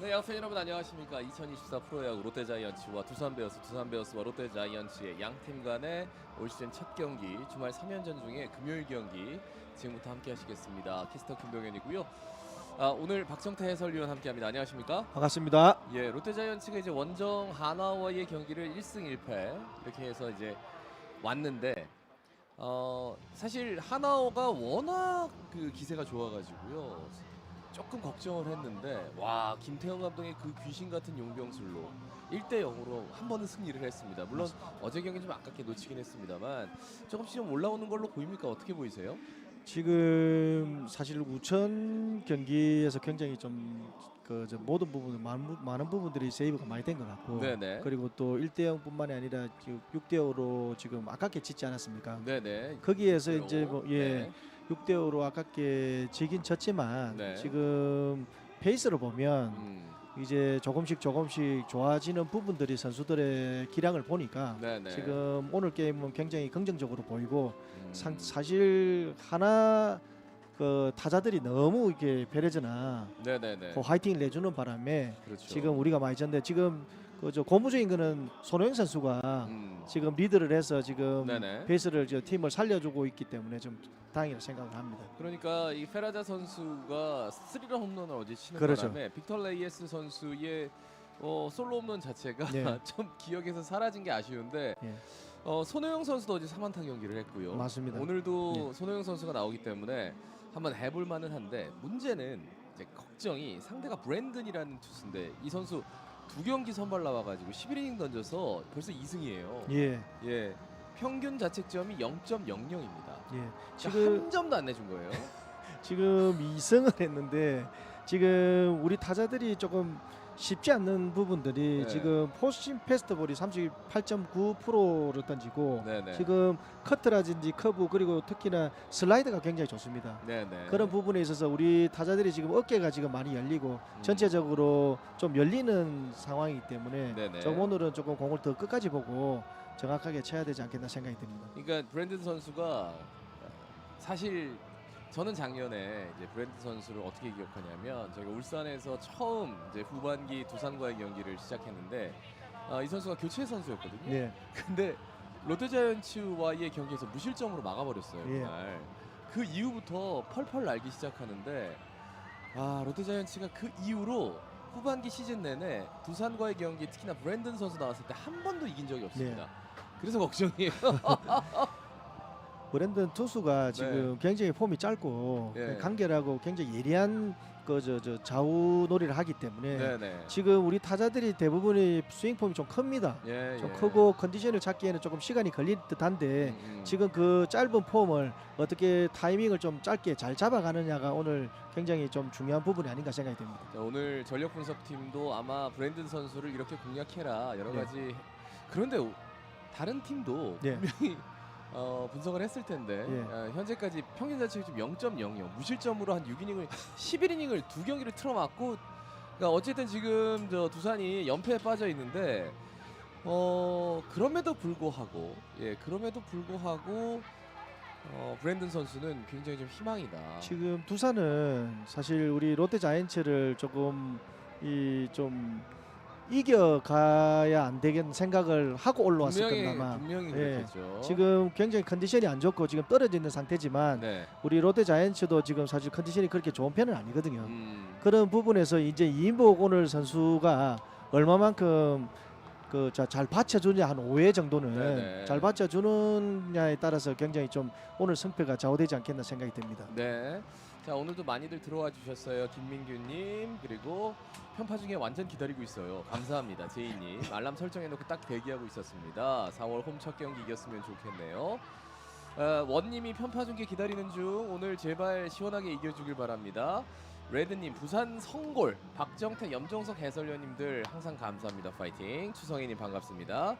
네, 야구팬 여러분 안녕하십니까? 2024 프로야구 롯데자이언츠와 두산베어스, 두산베어스와 롯데자이언츠의 양팀 간의 올 시즌 첫 경기 주말 3연전 중에 금요일 경기 지금부터 함께 하시겠습니다. 키스터 김동현이고요. 아, 오늘 박정태 해설위원 함께합니다. 안녕하십니까? 반갑습니다. 예, 롯데자이언츠가 이제 원정 하나와의 경기를 1승 1패 이렇게 해서 이제 왔는데 어, 사실 하나오가 워낙 그 기세가 좋아가지고요. 조금 걱정을 했는데 와 김태형 감독의 그 귀신 같은 용병술로 1대 0으로 한 번은 승리를 했습니다. 물론 어제 경기 좀 아깝게 놓치긴 했습니다만 조금씩 좀 올라오는 걸로 보입니까? 어떻게 보이세요? 지금 사실 우천 경기에서 굉장히 좀그 모든 부분 많은, 많은 부분들이 세이브가 많이 된 것 같고 네네. 그리고 또 1대 0뿐만이 아니라 지금 6대 5로 지금 아깝게 짓지 않았습니까? 네네. 거기에서 그래요. 이제 뭐 예, 네. 6대 5로 아깝게 지긴 졌지만 네. 지금 페이스를 보면 음, 이제 조금씩 조금씩 좋아지는 부분들이 선수들의 기량을 보니까 네네. 지금 오늘 게임은 굉장히 긍정적으로 보이고 음, 상- 사실 하나 그 타자들이 너무 이렇게 베레즈나 네네네. 그 화이팅을 내주는 바람에 그렇죠. 지금 우리가 많이 졌는데 지금 그저 고무적인 거는 손호영 선수가 음, 지금 리드를 해서 지금 네네. 베이스를 저 팀을 살려주고 있기 때문에 좀 다행이라 생각을 합니다. 그러니까 이 페라자 선수가 스리런 홈런을 어제 치는 그렇죠. 바람에 빅터 레이에스 선수의 어, 솔로 홈런 자체가 네. 좀 기억에서 사라진 게 아쉬운데 예. 어, 손호영 선수도 어제 3안타 경기를 했고요. 맞습니다. 네. 오늘도 손호영 선수가 나오기 때문에 한번 해볼 만은 한데 문제는 이제 걱정이 상대가 브랜든이라는 투수인데 이 선수 두 경기 선발 나와가지고 11이닝 던져서 벌써 2승이에요. 예, 예. 평균 자책점이 0.00입니다. 예. 지금 한 점도 안 내준 거예요. 지금 2승을 했는데 지금 우리 타자들이 조금 쉽지 않는 부분들이 네. 지금 포스팅 패스트볼이 38.9%를 던지고 네네. 지금 커트라든지 커브 그리고 특히나 슬라이드가 굉장히 좋습니다. 네네. 그런 부분에 있어서 우리 타자들이 지금 어깨가 지금 많이 열리고 음. 전체적으로 좀 열리는 상황이기 때문에 네네. 좀 오늘은 조금 공을 더 끝까지 보고 정확하게 쳐야 되지 않겠나 생각이 듭니다. 그러니까 브랜든 선수가 사실 저는 작년에 이제 브랜든 선수를 어떻게 기억하냐면 저희가 울산에서 처음 이제 후반기 두산과의 경기를 시작했는데 아, 이 선수가 교체 선수였거든요. 네, 근데 롯데자이언츠와의 경기에서 무실점으로 막아버렸어요. 예. 그날. 그 이후부터 펄펄 날기 시작하는데 아 롯데자이언츠가 그 이후로 후반기 시즌 내내 두산과의 경기 특히나 브랜든 선수 나왔을 때 한 번도 이긴 적이 없습니다. 네. 그래서 걱정이에요. 브랜든 투수가 지금 굉장히 폼이 짧고 네. 간결하고 굉장히 예리한 그저저 좌우 놀이를 하기 때문에 네네. 지금 우리 타자들이 대부분이 스윙 폼이 좀 큽니다. 예, 좀 예. 크고 컨디션을 찾기에는 조금 시간이 걸릴 듯한데 음, 음. 지금 그 짧은 폼을 어떻게 타이밍을 좀 짧게 잘 잡아가느냐가 오늘 굉장히 좀 중요한 부분이 아닌가 생각이 듭니다. 자, 오늘 전력 분석팀도 아마 브랜든 선수를 이렇게 공략해라 여러 네. 가지 그런데 오- 다른 팀도 네. 분명히 어, 분석을 했을 텐데 예. 어, 현재까지 평균 자책점 0.00 무실점으로 한 6이닝을 11이닝을 두 경기를 틀어맞고 그러니까 어쨌든 지금 저 두산이 연패에 빠져 있는데 어 그럼에도 불구하고 예 그럼에도 불구하고 어, 브랜든 선수는 굉장히 좀 희망이다. 지금 두산은 사실 우리 롯데 자이언츠를 조금 이 좀 이겨가야 안 되겠는 생각을 하고 올라왔을 분명히 겁니다만 분명히 예. 그렇겠죠. 지금 굉장히 컨디션이 안 좋고 지금 떨어져 있는 상태지만 네. 우리 롯데 자이언츠도 지금 사실 컨디션이 그렇게 좋은 편은 아니거든요. 음. 그런 부분에서 이제 이인복 오늘 선수가 얼마만큼 그 잘 받쳐주냐 한 5회 정도는 네네. 잘 받쳐주느냐에 따라서 굉장히 좀 오늘 승패가 좌우되지 않겠나 생각이 듭니다. 네. 자 오늘도 많이들 들어와 주셨어요. 김민규님 그리고 편파 중에 완전 기다리고 있어요. 감사합니다, 제이님. 알람 설정해놓고 딱 대기하고 있었습니다. 4월 홈 첫 경기 이겼으면 좋겠네요. 어, 원님이 편파 중계 기다리는 중 오늘 제발 시원하게 이겨주길 바랍니다. 레드님 부산 성골 박정태 염정석 해설위원님들 항상 감사합니다. 파이팅. 추성희님 반갑습니다.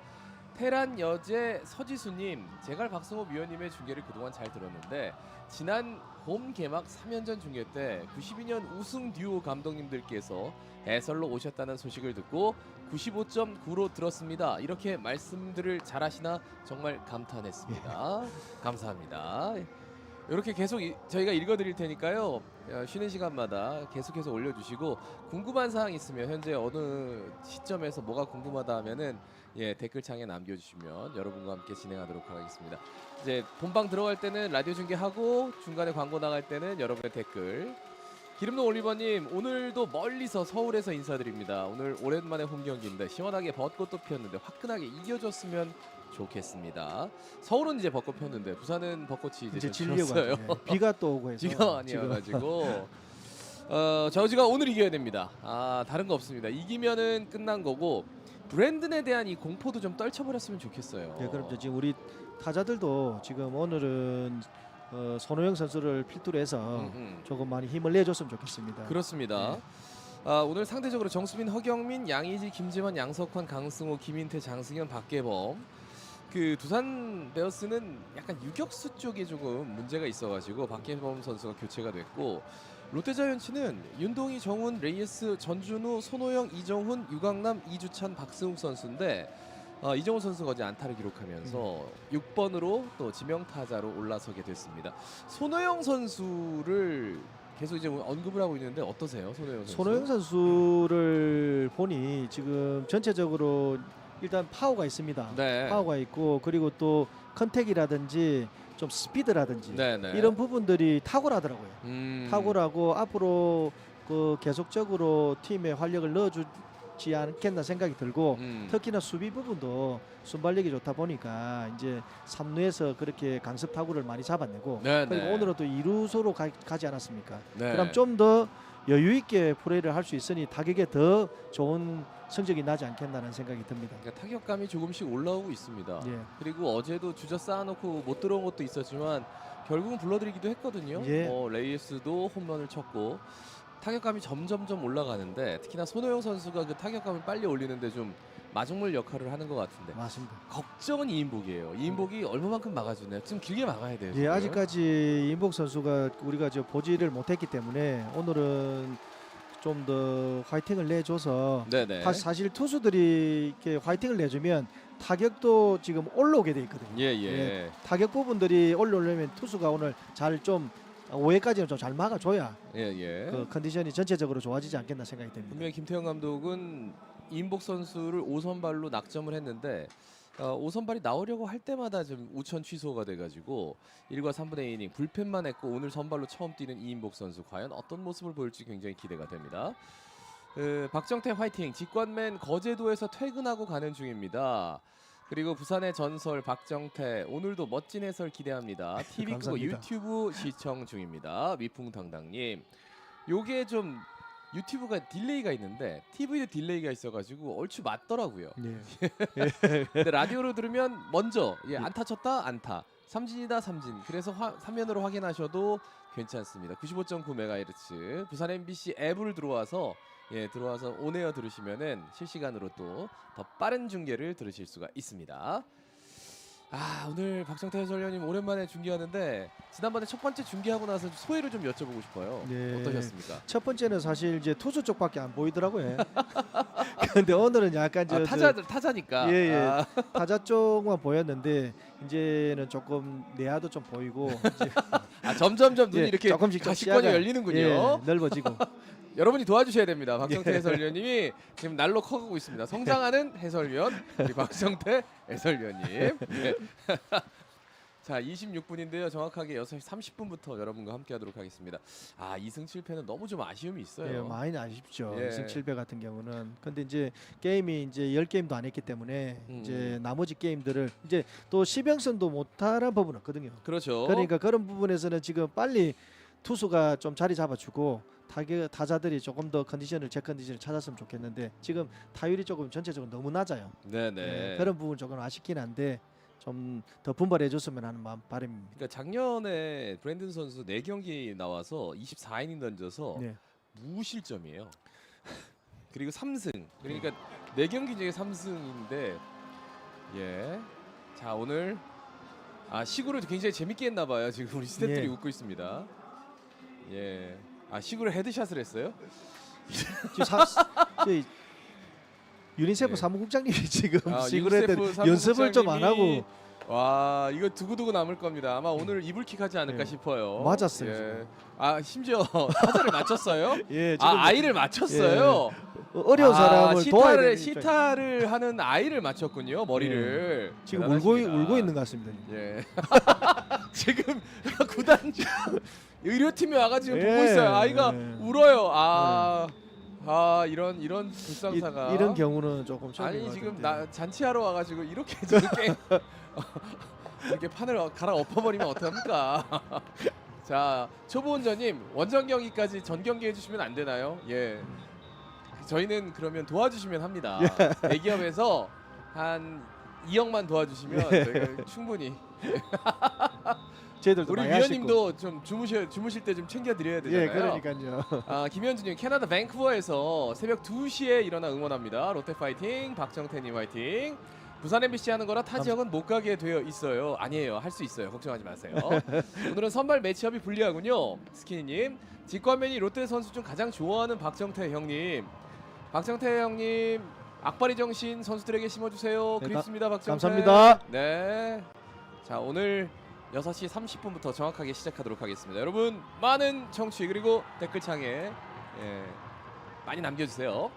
테란 여제 서지수님 제갈 박성호 위원님의 중계를 그동안 잘 들었는데 지난 홈 개막 3연전 중계 때 92년 우승 듀오 감독님들께서 해설로 오셨다는 소식을 듣고 95.9로 들었습니다. 이렇게 말씀들을 잘하시나 정말 감탄했습니다. 감사합니다. 이렇게 계속 이- 저희가 읽어드릴 테니까요. 어, 쉬는 시간마다 계속해서 올려주시고 궁금한 사항 있으면 현재 어느 시점에서 뭐가 궁금하다 하면은 예 댓글창에 남겨주시면 여러분과 함께 진행하도록 하겠습니다. 이제 본방 들어갈 때는 라디오 중계하고 중간에 광고 나갈 때는 여러분의 댓글. 기름동 올리버님 오늘도 멀리서 서울에서 인사드립니다. 오늘 오랜만에 홈 경기인데 시원하게 벚꽃도 피었는데 화끈하게 이겨줬으면 좋겠습니다. 서울은 이제 벚꽃 폈는데 부산은 벚꽃이 이제, 이제 좀 질려고 지었어요. 하죠. 예. 비가 또 오고 해서 지가 지금 아니어가지고 어, 저지가 오늘 이겨야 됩니다. 아 다른 거 없습니다. 이기면은 끝난 거고 브랜든에 대한 이 공포도 좀 떨쳐버렸으면 좋겠어요. 예, 그럼 이제 지금 우리 타자들도 지금 오늘은 어, 손호영 선수를 필두로 해서 음, 음. 조금 많이 힘을 내줬으면 좋겠습니다. 그렇습니다. 네. 아, 오늘 상대적으로 정수빈, 허경민, 양의지, 김지만, 양석환, 강승호, 김인태, 장승현, 박계범 그 두산 베어스는 약간 유격수 쪽에 조금 문제가 있어가지고 박계범 선수가 교체가 됐고 롯데자이언츠는 윤동희, 정훈, 레이스, 전준우, 손호영, 이정훈, 유강남, 이주찬, 박승욱 선수인데 어, 이정훈 선수가 어제 안타를 기록하면서 6번으로 또 지명 타자로 올라서게 됐습니다. 손호영 선수를 계속 이제 언급을 하고 있는데 어떠세요, 손호영 선수? 손호영 선수를 보니 지금 전체적으로 일단 파워가 있습니다. 네. 파워가 있고 그리고 또 컨택이라든지 좀 스피드라든지 네, 네. 이런 부분들이 탁월하더라고요. 음. 탁월하고 앞으로 그 계속적으로 팀에 활력을 넣어주지 않겠나 생각이 들고 음. 특히나 수비 부분도 순발력이 좋다 보니까 이제 3루에서 그렇게 강습 타구를 많이 잡아내고 네, 그리고 네. 오늘은 또 2루소로 가, 가지 않았습니까? 네. 그럼 좀더 여유 있게 플레이를 할 수 있으니 타격에 더 좋은 성적이 나지 않겠나라는 생각이 듭니다. 그러니까 타격감이 조금씩 올라오고 있습니다. 예. 그리고 어제도 주자 쌓아놓고 못 들어온 것도 있었지만 결국은 불러들이기도 했거든요. 예. 어, 레이스도 홈런을 쳤고 타격감이 점점점 올라가는데 특히나 손호영 선수가 그 타격감을 빨리 올리는데 좀 마중물 역할을 하는 것 같은데 맞습니다. 걱정은 이인복이에요. 이인복이 얼마만큼 막아주나요? 좀 길게 막아야 돼요. 예, 지금. 아직까지 임복 선수가 우리가 저 보지를 못했기 때문에 오늘은 좀 더 화이팅을 내줘서 네네. 사- 사실 투수들이 이렇게 화이팅을 내주면 타격도 지금 올라오게 돼 있거든요. 예 예. 예. 타격 부분들이 올라오려면 투수가 오늘 잘 좀 5회까지는 좀 잘 막아줘야 예 예. 그 컨디션이 전체적으로 좋아지지 않겠나 생각이 됩니다. 분명히 김태형 감독은 이인복 선수를 5선발로 낙점을 했는데 어, 5선발이 나오려고 할 때마다 좀 우천 취소가 돼가지고 1과 3분의 2이닝 불펜만 했고 오늘 선발로 처음 뛰는 이인복 선수 과연 어떤 모습을 보일지 굉장히 기대가 됩니다. 그, 박정태 화이팅 직관맨 거제도에서 퇴근하고 가는 중입니다. 그리고 부산의 전설 박정태 오늘도 멋진 해설 기대합니다. TV 끄고 감사합니다. 유튜브 시청 중입니다. 미풍당당님. 요게 좀 유튜브가 딜레이가 있는데 TV도 딜레이가 있어가지고 얼추 맞더라고요. 예. 근데 라디오로 들으면 먼저 예, 안타 쳤다 안타 삼진이다 삼진 그래서 화, 화면으로 확인하셔도 괜찮습니다. 95.9MHz 부산 MBC 앱을 들어와서 예 들어와서 온에어 들으시면은 실시간으로 또 더 빠른 중계를 들으실 수가 있습니다. 아 오늘 박정태 해설위원님 오랜만에 중계하는데 지난번에 첫 번째 중계하고 나서 소회를 좀 여쭤보고 싶어요. 네. 어떠셨습니까? 첫 번째는 사실 이제 투수 쪽밖에 안 보이더라고요. 근데 오늘은 약간 저, 아, 저 타자 들 타자니까. 예, 예. 아, 타자 쪽만 보였는데 이제는 조금 내야도 좀 보이고 이제 아, 점점점 눈이 예, 이렇게 조금씩 좀 가시권이 시야가, 열리는군요. 예, 넓어지고 여러분이 도와주셔야 됩니다. 박정태 예. 해설위원님이 지금 날로 커가고 있습니다. 성장하는 해설위원 우리 박정태 해설위원님. 예. 자, 26분인데요. 정확하게 6시 30분부터 여러분과 함께하도록 하겠습니다. 아, 2승 7패는 너무 좀 아쉬움이 있어요. 예, 많이 아쉽죠. 예. 2승 7배 같은 경우는. 근데 이제 게임이 이제 10게임도 안 했기 때문에 음. 이제 나머지 게임들을 이제 또 시병선도 못하는 부분 없거든요. 그렇죠. 그러니까 그런 부분에서는 지금 빨리 투수가 좀 자리 잡아주고 타격 타자들이 조금 더 컨디션을 제 컨디션을 찾았으면 좋겠는데 지금 타율이 조금 전체적으로 너무 낮아요. 네네. 예, 그런 부분 조금 아쉽긴 한데 좀 더 분발해 줬으면 하는 마음 바람입니다. 그러니까 작년에 브랜든 선수 4 경기 나와서 24이닝 던져서 네. 무실점이에요. 그리고 3승. 그러니까 4 경기 중에 3승인데 예. 자, 오늘 아, 시구를 굉장히 재밌게 했나 봐요. 지금 우리 스태프들이 예. 웃고 있습니다. 예. 아, 시구를 헤드샷을 했어요? 지금 사, 저희 유니세프 예. 사무국장님이 지금 아, 시구를 유니세프 연습을 좀 안 하고 와 이거 두고두고 남을 겁니다. 아마 오늘 이불킥 하지 않을까 예. 싶어요. 맞았어요, 예. 지금. 아 심지어 타자를 맞췄어요? 예, 지금 아 아이를 맞췄어요. 어려운 아, 사람을 도와야 시타를 되는 시타를 하는 아이를 맞췄군요 머리를. 지금 울고 대단하십니다. 울고 있는 것 같습니다. 예. 지금 구단 의료팀이 와가지고 예. 보고 있어요. 아이가 예. 울어요. 아, 아 이런 이런 불상사가. 이, 런 경우는 조금 처음인 아니 것 지금 같은데. 나 잔치하러 와가지고 이렇게 저렇게 이렇게 판을 갈아 엎어버리면 어떡합니까? 자 초보원저님 원정 경기까지 전 경기 해주시면 안 되나요? 예. 저희는 그러면 도와주시면 합니다. 예. 대기업에서 한 2억만 도와주시면 예. 저희가 충분히 저희들도 우리 많이 하실 위원님도 좀 주무실 주무실 때 좀 챙겨 드려야 거고. 되잖아요. 예, 그러니까요. 아, 김현준님 캐나다 밴쿠버에서 새벽 2시에 일어나 응원합니다. 롯데 파이팅, 박정태님 파이팅. 부산 MBC 하는 거라 타 지역은 못 가게 되어 있어요. 아니에요, 할 수 있어요. 걱정하지 마세요. 오늘은 선발 매치업이 불리하군요. 스키니님, 직관맨이 롯데 선수 중 가장 좋아하는 박정태 형님. 박정태 형님 악바리 정신 선수들에게 심어주세요. 네, 그립습니다, 박정태. 감사합니다. 네. 자 오늘 6시 30분부터 정확하게 시작하도록 하겠습니다. 여러분 많은 청취 그리고 댓글창에 예, 많이 남겨주세요.